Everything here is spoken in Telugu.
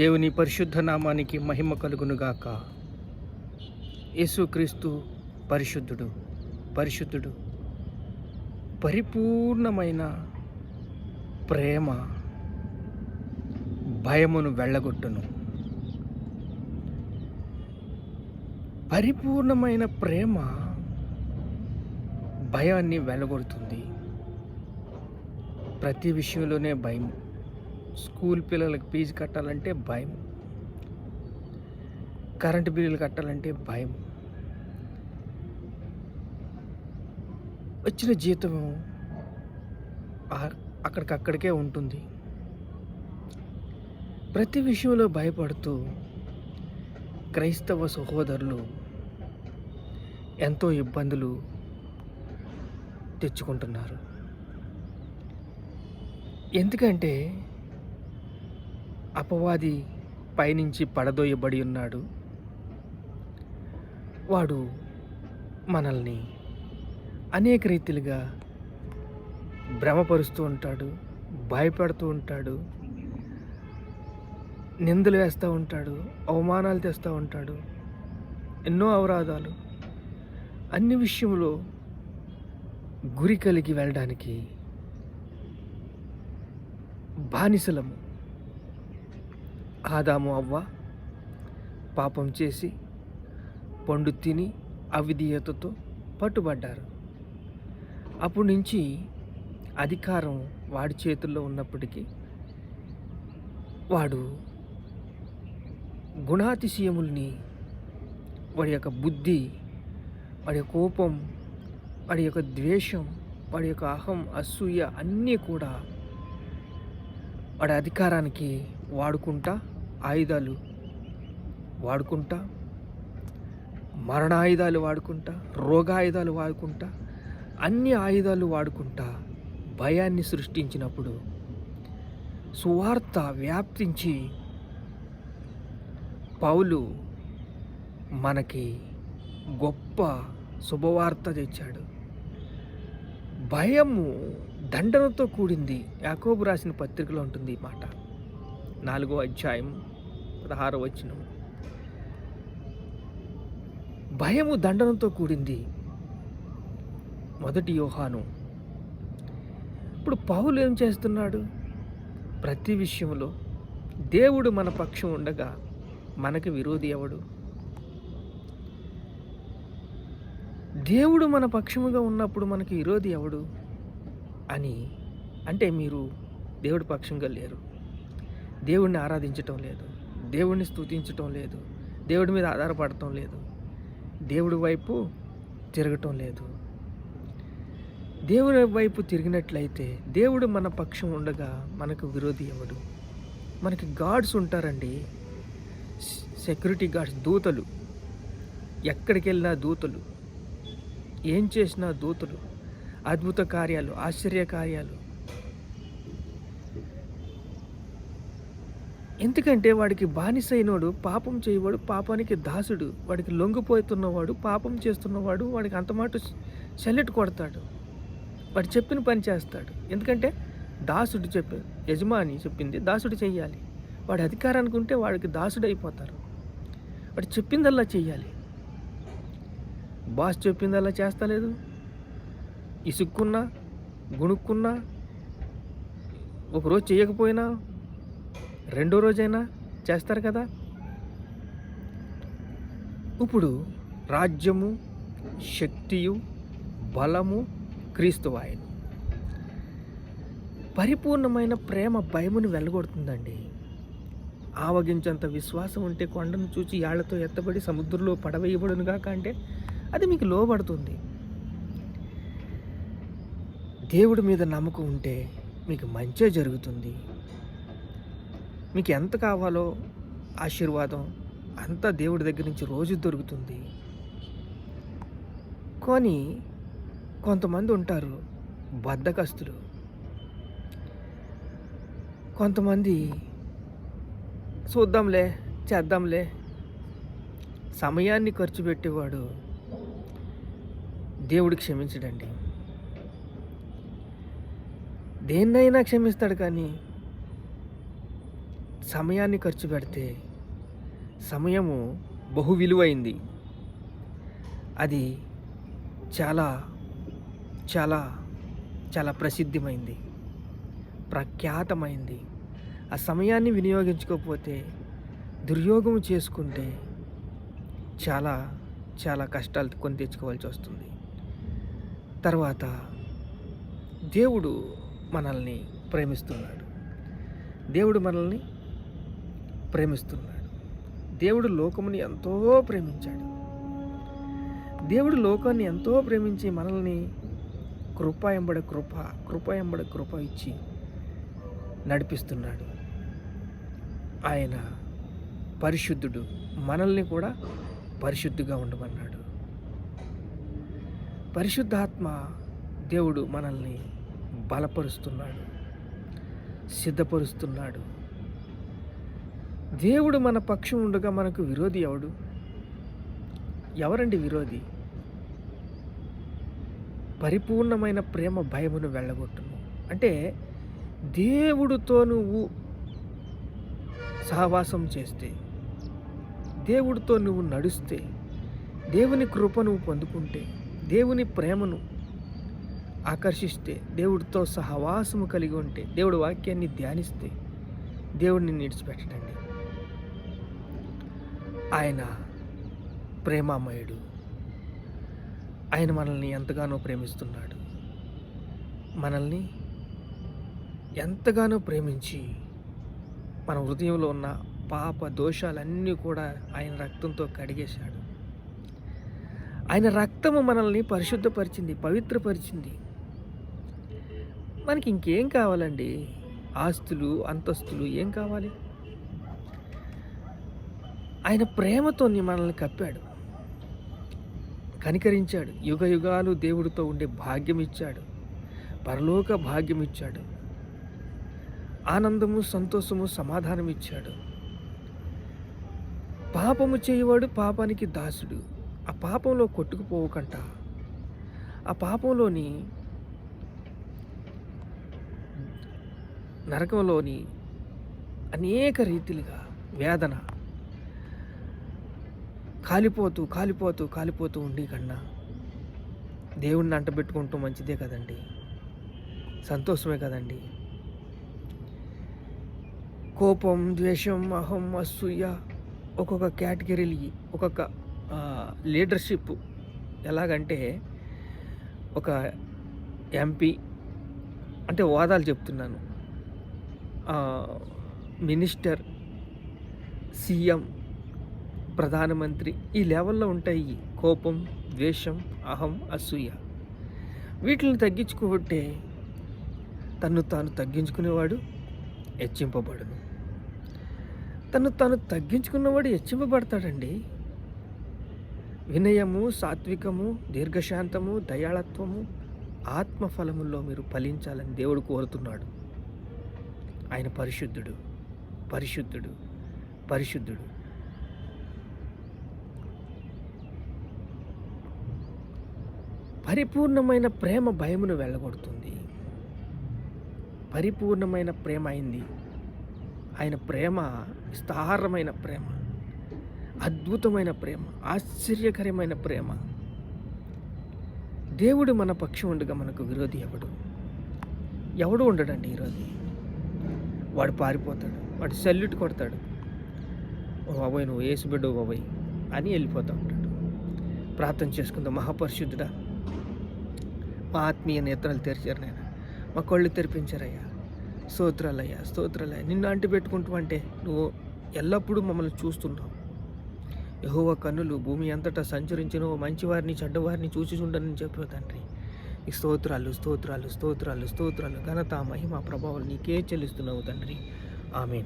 దేవుని పరిశుద్ధ నామానికి మహిమ కలుగునుగాక. యేసుక్రీస్తు పరిశుద్ధుడు పరిశుద్ధుడు. పరిపూర్ణమైన ప్రేమ భయమును వెళ్ళగొట్టును. పరిపూర్ణమైన ప్రేమ భయాన్ని వెళ్ళగొడుతుంది ప్రతి విషయంలోనే భయం స్కూల్ పిల్లలకు ఫీజు కట్టాలంటే భయం. కరెంటు బిల్లులు కట్టాలంటే భయం. వచ్చిన జీతం అక్కడికక్కడికే ఉంటుంది. ప్రతి విషయంలో భయపడుతూ క్రైస్తవ సహోదరులు ఎంతో ఇబ్బందులు తెచ్చుకుంటున్నారు. ఎందుకంటే అపవాది పైనుంచి పడదోయబడి ఉన్నాడు. వాడు మనల్ని అనేక రీతిలుగా భ్రమపరుస్తూ ఉంటాడు భయపెడుతూ ఉంటాడు నిందలు వేస్తూ ఉంటాడు అవమానాలు తెస్తూ ఉంటాడు ఎన్నో అవరాధాలు. అన్ని విషయంలో గురి కలిగి వెళ్ళడానికి బానిసలము. ఆదాము అవ్వ పాపం చేసి పండు తిని అవిధీయతతో పట్టుబడ్డారు. అప్పటి నుంచి అధికారం వాడి చేతుల్లో ఉన్నప్పటికీ వాడు గుణాతిశయముల్ని వాడి యొక్క బుద్ధి వాడి యొక్క కోపం వాడి యొక్క ద్వేషం వాడి యొక్క అహం అసూయ అన్నీ కూడా వాడి అధికారానికి వాడుకుంటా ఆయుధాలు వాడుకుంటా మరణ ఆయుధాలు వాడుకుంటా రోగాయుధాలు వాడుకుంటా అన్ని ఆయుధాలు వాడుకుంటా భయాన్ని సృష్టించినప్పుడు సువార్త వ్యాప్తించి పౌలు మనకి గొప్ప శుభవార్త తెచ్చాడు. భయము దండనతో కూడింది యాకోబు రాసిన పత్రికలో ఉంటుంది ఈ మాట. నాలుగో అధ్యాయం పదహారు వచ్చిన భయము దండనంతో కూడింది మొదటి యోహాను. ఇప్పుడు పౌలు ఏం చేస్తున్నాడు? ప్రతి విషయంలో దేవుడు మన పక్షం ఉండగా మనకి విరోధి ఎవడు? దేవుడు మన పక్షముగా ఉన్నప్పుడు మనకి విరోధి ఎవడు? అని అంటే మీరు దేవుడి పక్షంగా లేరు. దేవుడిని ఆరాధించటం లేదు. దేవుడిని స్థుతించటం లేదు. దేవుడి మీద ఆధారపడటం లేదు. దేవుడి వైపు తిరగటం లేదు. దేవుడి వైపు తిరిగినట్లయితే దేవుడు మన పక్షం ఉండగా మనకు విరోధి ఎవడు? మనకి గాడ్స్ ఉంటారండి. సెక్యూరిటీ గార్డ్స్ దూతలు. ఎక్కడికి వెళ్ళినా దూతలు. ఏం చేసినా దూతలు. అద్భుత కార్యాలు ఆశ్చర్య కార్యాలు. ఎందుకంటే వాడికి బానిసైనోడు పాపం చేయవాడు పాపానికి దాసుడు వాడికి లొంగిపోతున్నవాడు పాపం చేస్తున్నవాడు వాడికి అంత మాట సెల్లెట్ కొడతాడు. వాడు చెప్పిన పని చేస్తాడు. ఎందుకంటే దాసుడు చెప్పి యజమాని చెప్పింది దాసుడు చెయ్యాలి. వాడి అధికారానికి ఉంటే వాడికి దాసుడు అయిపోతారు. వాడు చెప్పిందల్లా చెయ్యాలి. బాస్ చెప్పిందల్లా చేస్తలేదు. ఇసుక్కున్నా గుణుక్కున్నా ఒకరోజు చేయకపోయినా రెండో రోజైనా చేస్తారు కదా? ఇప్పుడు రాజ్యము శక్తియు బలము క్రీస్తు పరిపూర్ణమైన ప్రేమ భయమును వెళ్ళగొడుతుందండి ఆవగించంత విశ్వాసం ఉంటే కొండను చూచి యాళ్ళతో ఎత్తబడి సముద్రంలో పడవేయబడును కాక అంటే అది మీకు లోబడుతుంది. దేవుడి మీద నమ్మకం ఉంటే మీకు మంచే జరుగుతుంది. మీకు ఎంత కావాలో ఆశీర్వాదం అంతా దేవుడి దగ్గర నుంచి రోజు దొరుకుతుంది. కానీ కొంతమంది ఉంటారు బద్ధకస్తులు. కొంతమంది చూద్దాంలే చేద్దాంలే సమయాన్ని ఖర్చు పెట్టేవాడు దేవుడు క్షమించడండి. దేన్నైనా క్షమిస్తాడు కానీ సమయాన్ని ఖర్చు పెడితే సమయము బహు విలువైంది. అది చాలా చాలా చాలా ప్రసిద్ధమైంది ప్రఖ్యాతమైంది. ఆ సమయాన్ని వినియోగించుకోకపోతే దుర్యోగం చేసుకుంటే చాలా చాలా కష్టాలు కొని తెచ్చుకోవాల్సి వస్తుంది. తర్వాత దేవుడు మనల్ని ప్రేమిస్తున్నాడు. దేవుడు మనల్ని ప్రేమిస్తున్నాడు. దేవుడు లోకముని ఎంతో ప్రేమించాడు. దేవుడు లోకాన్ని ఎంతో ప్రేమించి మనల్ని కృప ఎంబడ కృప కృప ఎంబడ కృప ఇచ్చి నడిపిస్తున్నాడు. ఆయన పరిశుద్ధుడు మనల్ని కూడా పరిశుద్ధిగా ఉండమన్నాడు. పరిశుద్ధాత్మ దేవుడు మనల్ని బలపరుస్తున్నాడు సిద్ధపరుస్తున్నాడు. దేవుడు మన పక్షం ఉండగా మనకు విరోధి ఎవడు? ఎవరండి విరోధి? పరిపూర్ణమైన ప్రేమ భయమును వెళ్ళగొట్టును అంటే దేవుడితో నువ్వు సహవాసం చేస్తే దేవుడితో నువ్వు నడుస్తే దేవుని కృప నువ్వు పొందుకుంటే దేవుని ప్రేమను ఆకర్షిస్తే దేవుడితో సహవాసము కలిగి ఉంటే దేవుడి వాక్యాన్ని ధ్యానిస్తే దేవుడిని నిడిచిపెట్టడండి ఆయన ప్రేమామయుడు. ఆయన మనల్ని ఎంతగానో ప్రేమిస్తున్నాడు. మనల్ని ఎంతగానో ప్రేమించి మన హృదయంలో ఉన్న పాప దోషాలన్నీ కూడా ఆయన రక్తంతో కడిగేశాడు. ఆయన రక్తము మనల్ని పరిశుద్ధపరిచింది పవిత్రపరిచింది. మనకి ఇంకేం కావాలండి? ఆస్తులు అంతస్తులు ఏం కావాలి? ఆయన ప్రేమతో మనల్ని కప్పాడు. కనికరించాడు. యుగ యుగాలు దేవుడితో ఉండే భాగ్యం ఇచ్చాడు పరలోక భాగ్యం ఇచ్చాడు ఆనందము సంతోషము సమాధానం ఇచ్చాడు పాపము చేయవాడు పాపానికి దాసుడు. ఆ పాపంలో కొట్టుకుపోవకంట. ఆ పాపంలోని నరకంలోని అనేక రీతిలుగా వేదన కాలిపోతూ కాలిపోతూ కాలిపోతూ ఉండి కన్నా దేవుణ్ణి అంటబెట్టుకుంటూ మంచిదే కదండి. సంతోషమే కదండి. కోపం ద్వేషం అహం అసూయ ఒక్కొక్క కేటగిరీలు ఒక్కొక్క లీడర్షిప్ ఎలాగంటే ఒక ఎంపీ అంటే వాదాలు చెప్తున్నాను. మినిస్టర్ సీఎం ప్రధానమంత్రి ఈ లెవెల్లో ఉంటాయి కోపం ద్వేషం అహం అసూయ. వీటిని తగ్గించుకుంటే తను తాను తగ్గించుకునేవాడు హెచ్చింపబడును తను తాను తగ్గించుకున్నవాడు హెచ్చింపబడతాడండి. వినయము సాత్వికము దీర్ఘశాంతము దయాళత్వము ఆత్మఫలముల్లో మీరు ఫలించాలని దేవుడు కోరుతున్నాడు. ఆయన పరిశుద్ధుడు పరిశుద్ధుడు పరిశుద్ధుడు. పరిపూర్ణమైన ప్రేమ భయమును వెళ్ళగొడుతుంది. పరిపూర్ణమైన ప్రేమ అయింది. ఆయన ప్రేమ విస్తారమైన ప్రేమ అద్భుతమైన ప్రేమ ఆశ్చర్యకరమైన ప్రేమ. దేవుడు మన పక్షం ఉండగా మనకు విరోధి ఎవడు? ఎవడు ఉండడండి ఈరోజు? వాడు పారిపోతాడు వాడు సెల్యూట్ కొడతాడు. ఓ బాబోయ్ నువ్వు వేసి బాబోయ్ అని వెళ్ళిపోతూ ఉంటాడు. ప్రార్థన చేసుకుందాం. మహాపరిశుద్ధుడా మా ఆత్మీయ నేత్రాలు తెరిచారు నేను మా కళ్ళు తెరిపించారయ్యా. స్తోత్రాలయ్యా స్తోత్రాలయ్యా. నిన్ను అంటి పెట్టుకుంటూ అంటే నువ్వు ఎల్లప్పుడూ మమ్మల్ని చూస్తున్నావు. యహోవ కన్నులు భూమి అంతటా సంచరించిన మంచివారిని చెడ్డవారిని చూసి చూడని చెప్పావు తండ్రి. ఈ స్తోత్రాలు స్తోత్రాలు స్తోత్రాలు స్తోత్రాలు ఘనత మహిమ ప్రభావాలు నీకే చెల్లిస్తున్నావు తండ్రి. ఆమె